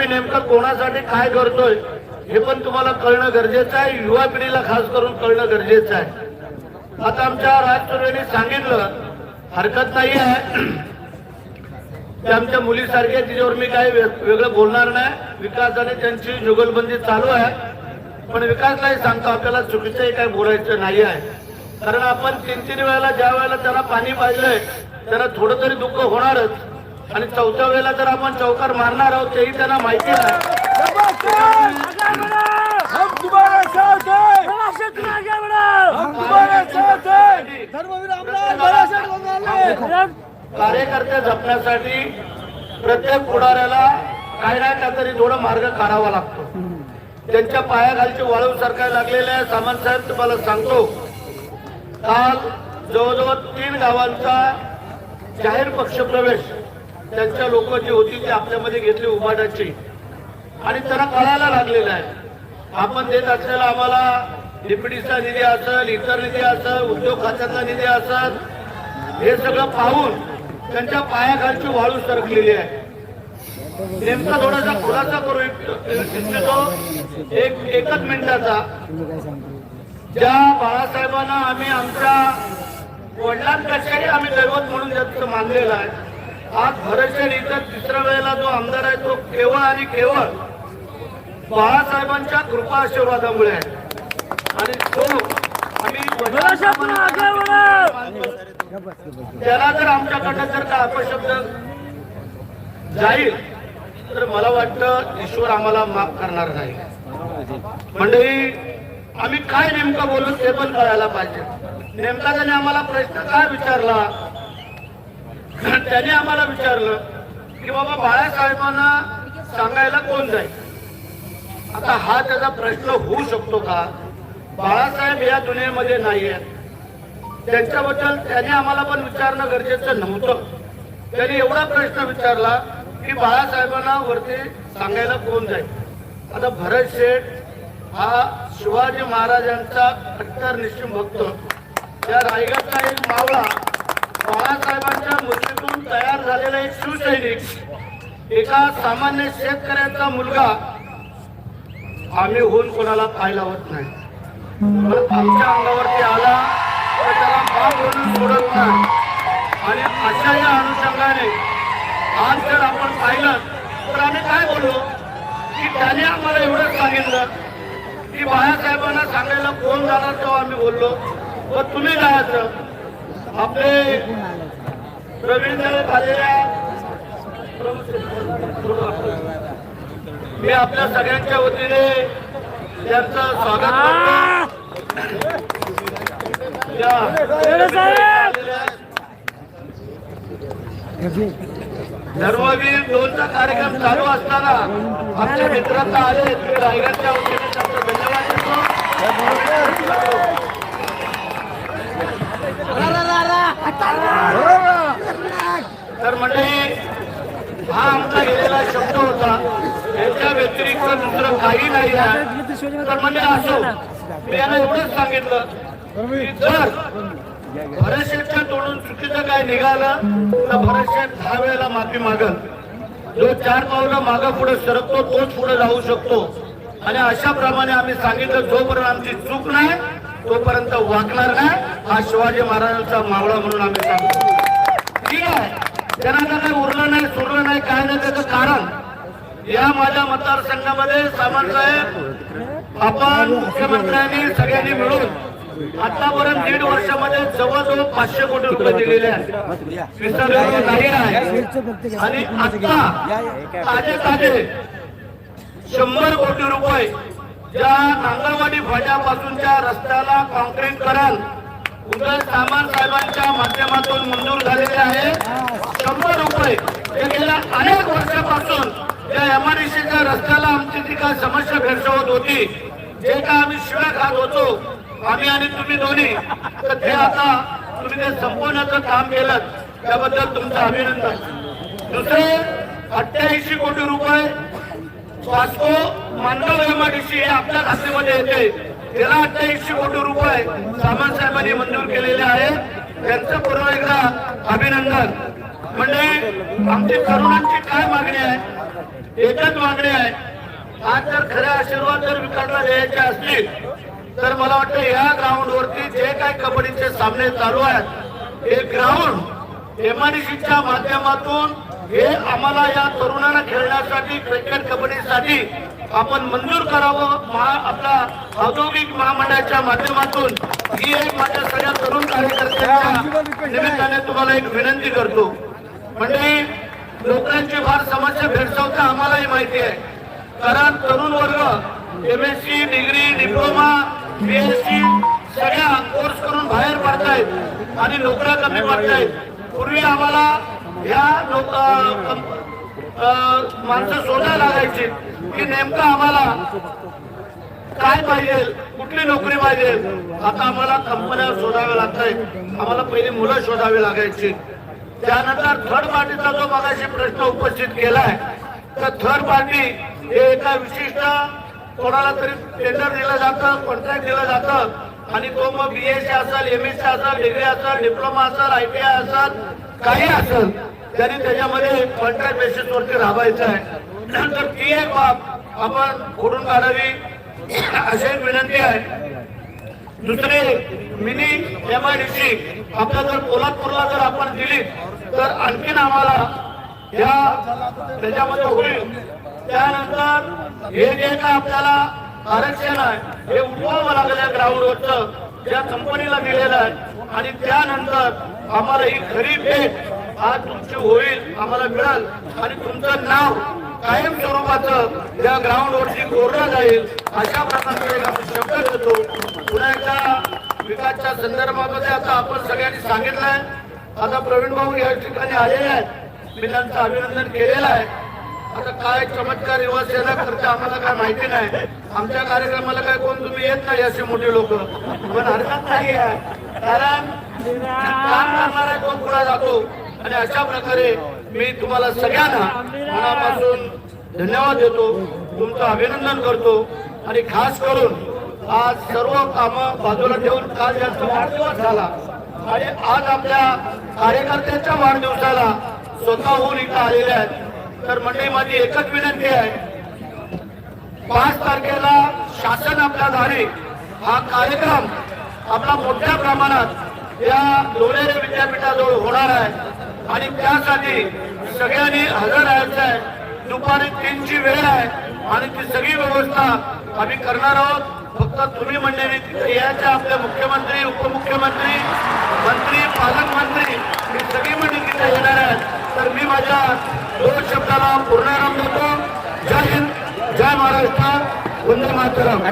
आम्ही नेमकं कोणासाठी काय करतोय हे पण तुम्हाला कळणं गरजेचं आहे. युवा पिढीला खास करून कळणं गरजेचं आहे. आता आमच्या राजचुरेने सांगितलं हरकत नाही आहे. ते आमच्या मुलीसारखे तिच्यावर मी काही वेगळं बोलणार नाही. विकासाने त्यांची जुगलबंदी चालू आहे. पण विकासलाही सांगतो आपल्याला चुकीचंही काही बोलायचं नाही आहे. कारण आपण तीन तीन वेळेला ज्या वेळेला त्याला पाणी पाहिलंय त्याला थोडं तरी दुःख होणारच. आणि चौथ्या वेळेला जर आपण चौकार मारणार आहोत तेही त्यांना माहिती आहे. कार्यकर्ते जपण्यासाठी प्रत्येक पुढाऱ्याला काही ना काहीतरी थोडा मार्ग काढावा लागतो. त्यांच्या पायाखालची वाळू सरकार लागलेले आहे. सामंत साहेब तुम्हाला सांगतो काल जवळजवळ तीन गावांचा जाहीर पक्षप्रवेश त्यांच्या लोक जी होती ते आपल्यामध्ये घेतली उभाटाची आणि त्यांना कळायला लागलेलं आहे. आपण देत असलेला आम्हाला डिप्युटीचा निधी असेल इतर निधी असेल उद्योग खात्याचा निधी असेल हे सगळं पाहून त्यांच्या पायाखालची वाळू सरकलेली आहे. नेमका थोडासा खुलासा करू इच्छितो. एक एकच मिनिटाचा. ज्या बाळासाहेबांना आम्ही आमच्या वडिलांपेक्षाही आम्ही दैवत म्हणून जास्त मानलेला आहे आज भरतशेठ इथं तिसऱ्या वेळेला जो आमदार आहे तो केवळ आणि केवळ बाळासाहेबांच्या कृपा आशीर्वादामुळे आहे. आणि तो आम्ही. त्याला जर आमच्याकडनं जर का अपशब्द जाईल तर मला वाटतं ईश्वर आम्हाला माफ करणार नाही. मंडळी आम्ही काय नेमकं बोलू ते पण कळायला पाहिजे. नेमका त्याने आम्हाला प्रश्न काय विचारला? त्याने आम्हाला विचारलं की बाबा बाळासाहेबांना सांगायला कोण जाईल? आता हा त्याचा प्रश्न होऊ शकतो का? बाळासाहेब या दुनियेमध्ये नाही आहेत त्यांच्याबद्दल त्याने आम्हाला पण विचारणं गरजेचं नव्हतं. त्यांनी एवढा प्रश्न विचारला की बाळासाहेबांना वरती सांगायला कोण जाईल? आता भरत शेठ हा शिवाजी महाराजांचा कट्टर निश्चिम भक्त. या रायगडचा एक मावळा बाळासाहेबांच्या मूर्तीतून एक शिवसैनिक एका सामान्य शेतकऱ्याचा मुलगा आम्ही होऊन कोणाला पाहायला होत नाही. पण आमच्या अंगावरती आला तर त्याला बाप म्हणून सोडत नाही. आणि अशा या अनुषंगाने आज जर आपण पाहिलं तर आम्ही काय बोललो? की त्याने आम्हाला एवढंच सांगितलं. की बाळासाहेबांना सांगायला कोण जाणार तेव्हा आम्ही बोललो. व तुम्ही जायचं. आपले प्रवीण झालेल्या मी आपल्या सगळ्यांच्या वतीने त्यांचं स्वागत धर्मवीर दोनचा कार्यक्रम चालू असताना आमच्या मित्रांना आले. रायगडच्या वतीने त्यांचा धन्यवाद देतो. तर मंडळी हा आमचा गेलेला शब्द होता. याच्या व्यतिरिक्त दुसरं काही नाही आहे. तर म्हणजे असं मी यांना एवढंच सांगितलं की जर भरतशेठच्या तोडून चुकीचं काय निघालं तर भरतशेठ दहा वेळेला माफी मागल. जो चार पावलं मागं पुढे सरकतो तोच पुढे जाऊ शकतो. आणि अशा प्रमाणे आम्ही सांगितलं जोपर्यंत आमची चूक नाही तोपर्यंत वाकणार नाही हा शिवाजी महाराजांचा मावळा म्हणून आम्ही सांगतो. ठीक आहे? त्यांना काही उरलं नाही सुरलं नाही काय नाही त्याचं कारण. या माझ्या मतदारसंघामध्ये सामानसाहेब आपण मुख्यमंत्र्यांनी सगळ्यांनी मिळून आतापर्यंत दीड वर्षामध्ये जवळजवळ पाचशे कोटी रुपये दिलेले आहेत. नाही आहे. आणि आता ताजे ताजे शंभर कोटी रुपये ज्या नांगरवाडी फाट्यापासूनच्या रस्त्याला कॉन्क्रीट कराल उदय सामान साहेबांच्या माध्यमातून मंजूर झालेले आहे. शंभर रुपये. हे गेल्या अनेक वर्षापासून या एमआरडीसीच्या रस्त्याला आमची जी काय समस्या भेडसावत होती. जे काय आम्ही शिव्या खात होतो आम्ही आणि तुम्ही दोन्ही तर ते आता तुम्ही ते संपवण्याचं काम केलं त्याबद्दल तुमचं अभिनंदन. दुसरे अठ्ठ्याऐंशी कोटी रुपये वास्को मांडव एमआरडीसी हे आपल्या खात्यामध्ये येते. त्याला अठ्ठ्याऐंशी कोटी रुपये सामान साहेबांनी मंजूर केलेले आहेत. त्यांचं पुन्हा एकदा अभिनंदन. म्हणजे आमची तरुणांची काय मागणी आहे? एकच मागणी आहे आज जर खरे आशीर्वाद जर विकासला द्यायचे असतील तर मला वाटतं या ग्राउंड वरती जे काय कबड्डीचे सामने चालू आहेत हे ग्राउंड एमआरसीच्या माध्यमातून हे आम्हाला या तरुणांना खेळण्यासाठी क्रिकेट कबड्डीसाठी आपण मंजूर करावं. महा आपला औद्योगिक महामंडळाच्या माध्यमातून ही एक माझ्या सगळ्या तरुण कार्यकर्त्यांच्या निमित्ताने तुम्हाला एक विनंती करतो. म्हणजे लोकांची फार समस्या भेडसावता आम्हालाही माहिती आहे. कारण तरुण वर्ग M S C degree diploma B S C सगळ्या कोर्स करून बाहेर पडतायत आणि नोकऱ्या कमी पडतायत. पूर्वी आम्हाला ह्या लोक माणसं शोधायला लागायची. की नेमकं आम्हाला काय पाहिजे? कुठली नोकरी पाहिजे? आता आम्हाला कंपन्या शोधाव्या लागत आम्हाला पहिली मुलं शोधावी लागायची. त्यानंतर थर्ड पार्टीचा जो मागाशी प्रश्न उपस्थित केलाय तर थर्ड पार्टी हे एका विशिष्ट कोणाला तरी टेंडर दिलं जातं कॉन्ट्रॅक्ट दिलं जातं. आणि तो मग बी एस सी असेल एम एस सी असेल डिग्री असेल डिप्लोमा असेल आय टी आय असेल काही असेल त्याने त्याच्यामध्ये कॉन्ट्रॅक्ट बेसिस वरती राबायचं आहे. नंतर ती एक बाब आपण खोडून काढावी अशी विनंती आहे. दुसरे mini M I D C आपल्या जर कोल्हापूरला जर आपण दिली तर आणखीन आम्हाला या त्याच्यामध्ये होईल. त्यानंतर हे जे काय आपल्याला आरक्षण आहे हे उठवावं लागलं या ग्राउंडवरचं ज्या कंपनीला दिलेलं आहे. आणि त्यानंतर आम्हाला ही खरी भेट आज तुमची होईल आम्हाला मिळाल. आणि तुमचं नाव कायम स्वरूपाचं या ग्राउंड वरती कोरलं जाईल. अशा प्रकारचे एक आपण शब्द देतो. पुन्हा एकदा विकासच्या संदर्भामध्ये आता आपण सगळ्यांनी सांगितलं आहे आता प्रवीण भाऊ या ठिकाणी आलेले आहेत. मी त्यांचं अभिनंदन केलेलं आहे. आता काय चमत्कार युवासेना करते आम्हाला काय माहिती नाही. आमच्या कार्यक्रमाला काय कोण तुम्ही येत नाही असे मोठे लोक. पण हरकत नाही आहे. कारण कोण पुढे जातो. आणि अशा प्रकारे मी तुम्हाला सगळ्यांना मनापासून धन्यवाद देतो. तुमचं अभिनंदन करतो. आणि खास करून आज सर्व कामं बाजूला ठेवून काल यांचा वाढदिवस झाला आणि आज आपल्या कार्यकर्त्यांच्या वाढदिवसाला स्वतःहून इथं आलेले आहेत. तर मंडळी माझी एकच विनंती आहे. पाच तारखेला शासन आपल्या दारी हा कार्यक्रम आपला मोठ्या प्रमाणात या लोणेरे विद्यापीठाजवळ होणार आहे. आणि त्यासाठी सगळ्यांनी हजर राहायचं आहे. दुपारी तीनची वेळ आहे. आणि ती सगळी व्यवस्था आम्ही करणार आहोत. फक्त तुम्ही मंडळी तिथे यायच्या आपले मुख्यमंत्री उपमुख्यमंत्री मंत्री पालकमंत्री ही सगळी मंडळी तिथे येणार आहेत तर मी माझ्या दोन शब्दाला पूर्णाराम देतो. जय हिंद जय महाराष्ट्र. वंदे मातरम.